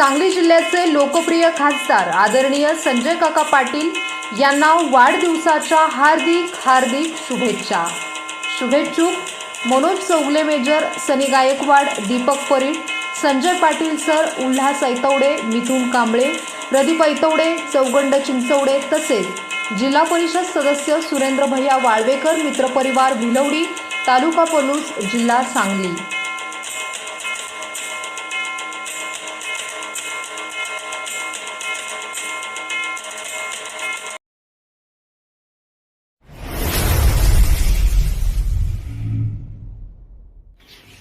सांगली जिल्ह्याचे लोकप्रिय खासदार आदरणीय संजय काका पाटील यांना वाढदिवसाच्या हार्दिक हार्दिक शुभेच्छा. शुभेच्छुक मनोज चौगले मेजर सनी गायकवाड दीपक परीट संजय पाटील सर उल्हास ऐतवडे मिथुन कांबळे प्रदीप ऐतवडे चौगंड चिंचवडे तसेच जिल्हा परिषद सदस्य सुरेंद्र भैया वाळवेकर मित्रपरिवार भिलवडी तालुका पलूस जिल्हा सांगली.